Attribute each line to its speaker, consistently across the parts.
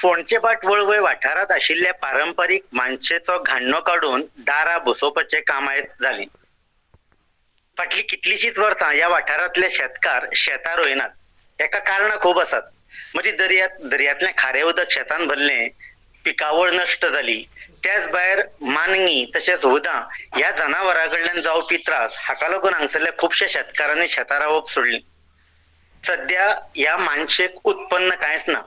Speaker 1: फोंडचे बाट वळवय वाठारात आशिल्ल्या पारंपारीक मानशेचो घाण्णो काडून दारां बसोवपाचें काम आयज जालें फाटलीं कितलींशींच वर्सां ह्या वाठारांतले शेतकार शेतां रोयनात हेका कारणां खूब आसात म्हणजे दर्यांत दर्यांतलें खारें उदक शेतान भरलें पिकावळ नश्ट जाली त्याच भायर मानगी तशेंच हुदां ह्या जनावरां कडल्यान जावपी त्रास हाका लागून हांगसरल्या खुबश्या शेतकारांनी शेतां रावप सोडलीं. सध्या ह्या मानशेक उत्पन्न कांयच ना.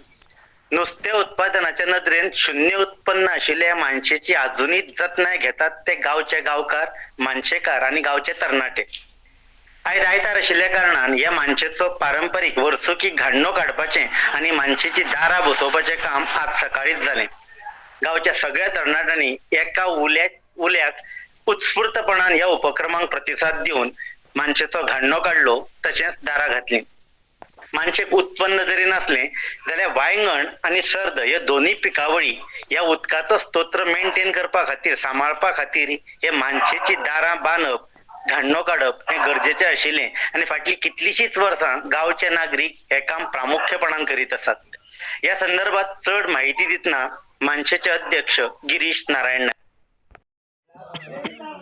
Speaker 1: नुस्तें उत्पादनाच्या नदरेन शुन्य उत्पन्न आशिल्ल्या मानशेची अजूनही जतनाय घेतात ते गांवचे गांवकार मानशेकार आनी गांवचे तरणाटे. आयज आयतार आशिल्ल्या कारणान ह्या मानशेचो पारंपरीक वर्सुकी घाण्णो काडपाचें आनी मानशेची दारां बसोवपाचें काम आज सकाळीच जालें गांवच्या सगळ्या तरणाट्यांनी एका उल्या उल्याक उत्स्फूर्तपणान ह्या उपक्रमांक प्रतिसाद दिवन मानशेचो घाण्णो काडलो तशेंच दारां घातलीं. मानसिक उत्पन्न जरी नसले जाल्यार वांयगण आनी सर्द ह्यो दोनूय पिकावळी ह्या उदकाचो स्तोत्र मेंटेन करपा खातीर सांबाळपा खातीर हे मानशेची दारां बांदप घाण्णो काडप हें गरजेचें आशिल्लें आनी फाटलीं कितलींशींच वर्सां गांवचे नागरीक हें काम प्रामुख्यपणान करीत आसात ह्या संदर्भात चड म्हायती दितना मानशेचे अध्यक्ष गिरीश नारायण नायक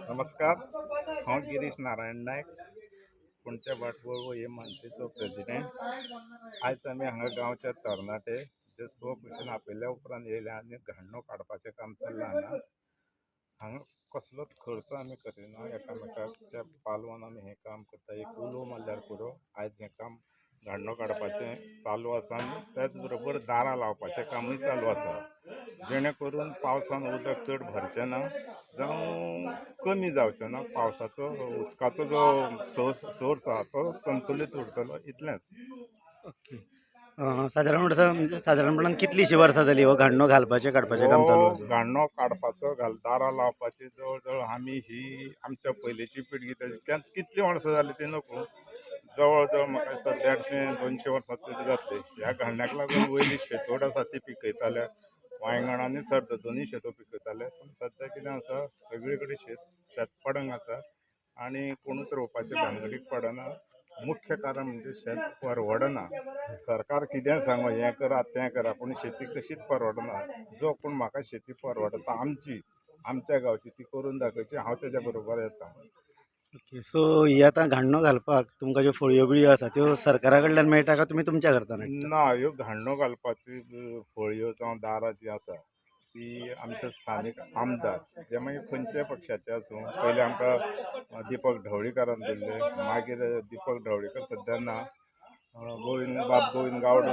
Speaker 2: नमस्कार हांव गिरीश नारायण नायक कोणत्या वाटवळ व हे मानसेचो प्रेसिडेंट आयज आमी हांगा गांवचे तरणाटे जे स्वखुशीन आपयल्या उपरांत येयले आनी घाण्णो काडपाचें काम चल्लां हांगा हांगा कसलोच खर्च आमी करिना एकामेकाच्या पालवान आमी हें काम करता एक उलो मारल्यार पुरो आयज हें काम घाण्णो काडपाचें चालू आसा आनी त्याच बरोबर दारां लावपाचें कामूय चालू आसा जेणे करून पावसान उदक चड भरचें ना जावं कमी जावचें ना पावसाचो उदकाचो जो सोर्स सोर्स आहा तो संतुलीत उरतलो इतलेंच
Speaker 3: सादारण म्हणजे सादारणपणान कितलींशीं वर्सां जालीं हो? घाण्णो घालपाचें काडपाचें काम चालू
Speaker 2: हो
Speaker 3: आसा
Speaker 2: घाण्णो काडपाचो घाल दारां लावपाची जवळ जवळ आमी ही आमच्या पयलींची पिळगी तेजे केन्ना कितलीं वर्सां जालीं ती नको. जवळ जवळ म्हाका दिसता देडशें दोनशें वर्सां जातली. ह्या घालण्याक लागून वयली शेतवड आसा ती पिकयताले वांयगण आनी सर्द दोनूय शेतो पिकयताले पूण सद्या कितें आसा सगळे कडेन शेत शेत पडंग आसा आनी कोणूच रोवपाचे भानगडीक पडना. मुख्य कारण म्हणजे शेत परवडना. सरकार कितें सांगो हें करा तें करा पूण शेती कशीच परवडना जो कोण म्हाका शेती परवडता आमची आमच्या गांवची ती करून दाखयची हांव तेज्या बरोबर येता.
Speaker 3: ओके सो ही आतां घाण्णो घालपाक तुमकां ज्यो फळयो बिळयो आसा त्यो सरकारा कडल्यान मेळटा काय तुमी तुमच्या करता
Speaker 2: ना ह्यो घाण्णो घालपाची फळयो जावं दारां जी आसा ती आमचे स्थानीक आमदार जे मागीर खंयच्याय पक्षाचे आसूं पयलीं आमकां दिपक ढवळीकारान दिल्ले मागीर दिपक ढवळीकर सद्या ना गोविंद बाब गोविंद गावडे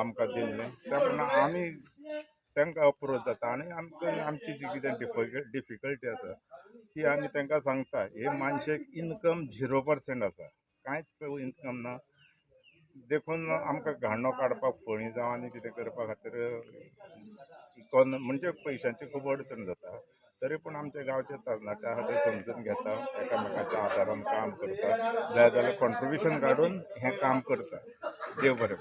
Speaker 2: आमकां दिल्ले त्या प्रमाणे आमी तांकां अप्रोच जाता आनी आमकां आमची जी कितें डिफिकल्ट डिफिकल्टी आसा ती आमी तांकां सांगता हे मनशेक इनकम झिरो पर्सेंट आसा कांयच इनकम ना? देखून आमकां घाणो काडपाक फळी जावं आनी कितें करपा खातीर इकॉन म्हणजे पयशांची खूब अडचण जाता. तरी पूण आमचे गांवचे तरणाटे आहा ते समजून घेता एकामेकाच्या आदारान काम करता. जाय जाल्यार कॉन्ट्रिब्युशन काडून हें काम करता. देव बरें